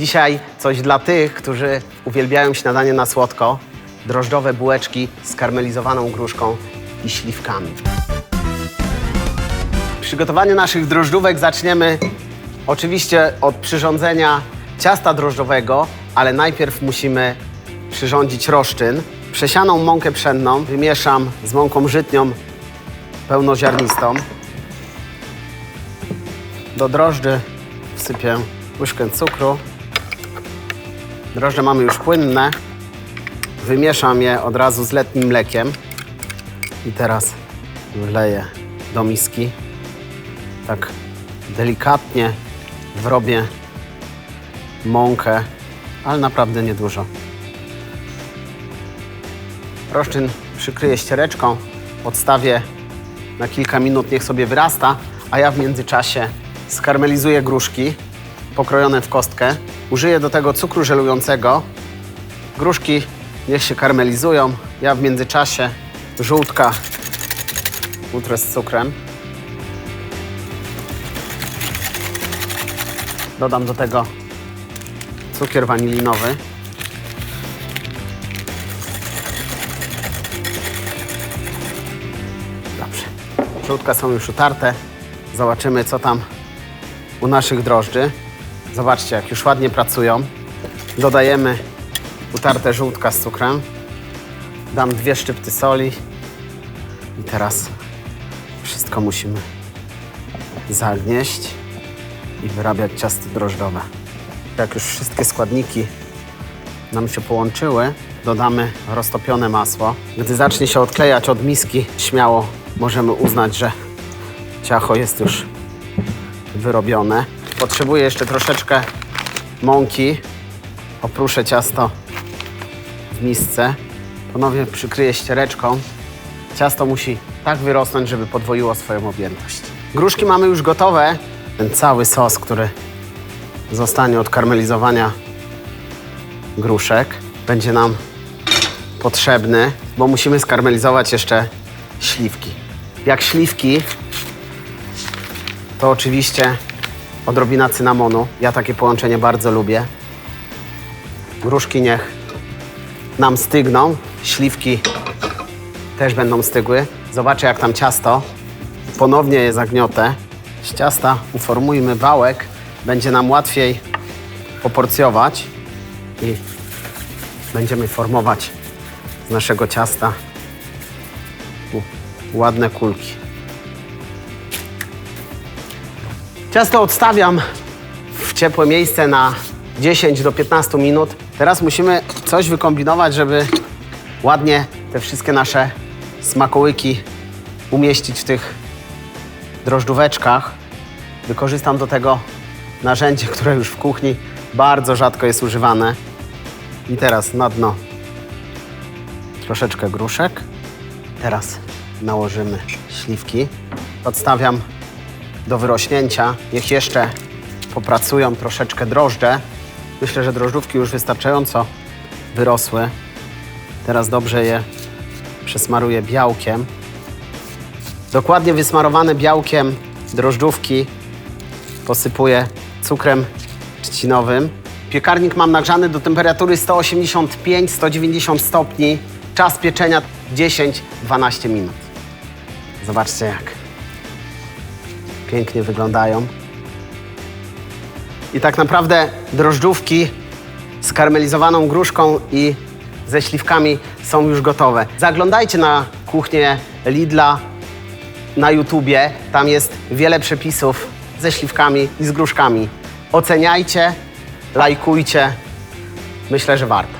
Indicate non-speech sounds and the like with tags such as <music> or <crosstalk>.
Dzisiaj coś dla tych, którzy uwielbiają śniadanie na słodko. Drożdżowe bułeczki z karmelizowaną gruszką i śliwkami. Przygotowanie naszych drożdżówek zaczniemy oczywiście od przyrządzenia ciasta drożdżowego, ale najpierw musimy przyrządzić roszczyn. Przesianą mąkę pszenną wymieszam z mąką żytnią pełnoziarnistą. Do drożdży wsypię łyżkę cukru. Drożdże mamy już płynne. Wymieszam je od razu z letnim mlekiem. I teraz wleję do miski. Tak delikatnie wrobię mąkę, ale naprawdę niedużo. Roszczyn przykryję ściereczką, odstawię na kilka minut, niech sobie wyrasta, a ja w międzyczasie skarmelizuję gruszki pokrojone w kostkę. Użyję do tego cukru żelującego. Gruszki niech się karmelizują. Ja w międzyczasie żółtka utrę z cukrem. Dodam do tego cukier wanilinowy. Dobrze. Żółtka są już utarte. Zobaczymy, co tam u naszych drożdży. Zobaczcie, jak już ładnie pracują. Dodajemy utarte żółtka z cukrem. Dam dwie szczypty soli. I teraz wszystko musimy zagnieść i wyrabiać ciasto drożdżowe. Jak już wszystkie składniki nam się połączyły, dodamy roztopione masło. Gdy zacznie się odklejać od miski, śmiało możemy uznać, że ciacho jest już wyrobione. Potrzebuję jeszcze troszeczkę mąki. Opruszę ciasto w misce. Ponownie przykryję ściereczką. Ciasto musi tak wyrosnąć, żeby podwoiło swoją objętość. Gruszki mamy już gotowe. Ten cały sos, który zostanie od karmelizowania gruszek, będzie nam potrzebny, bo musimy skarmelizować jeszcze śliwki. Jak śliwki, to oczywiście odrobina cynamonu. Ja takie połączenie bardzo lubię. Gruszki niech nam stygną, śliwki też będą stygły. Zobaczę jak tam ciasto. Ponownie je zagniotę. Z ciasta uformujmy wałek. Będzie nam łatwiej poporcjować i będziemy formować z naszego ciasta ładne kulki. Ciasto odstawiam w ciepłe miejsce na 10 do 15 minut. Teraz musimy coś wykombinować, żeby ładnie te wszystkie nasze smakołyki umieścić w tych drożdżóweczkach. Wykorzystam do tego narzędzie, <laughs> które już w kuchni bardzo rzadko jest używane. I teraz na dno troszeczkę gruszek. Teraz nałożymy śliwki. Odstawiam do wyrośnięcia. Niech jeszcze popracują troszeczkę drożdże. Myślę, że drożdżówki już wystarczająco wyrosły. Teraz dobrze je przesmaruję białkiem. Dokładnie wysmarowane białkiem drożdżówki posypuję cukrem trzcinowym. Piekarnik mam nagrzany do temperatury 185-190 stopni. Czas pieczenia 10-12 minut. Zobaczcie jak pięknie wyglądają. I tak naprawdę drożdżówki z karmelizowaną gruszką i ze śliwkami są już gotowe. Zaglądajcie na kuchnię Lidla na YouTubie. Tam jest wiele przepisów ze śliwkami i z gruszkami. Oceniajcie, lajkujcie. Myślę, że warto.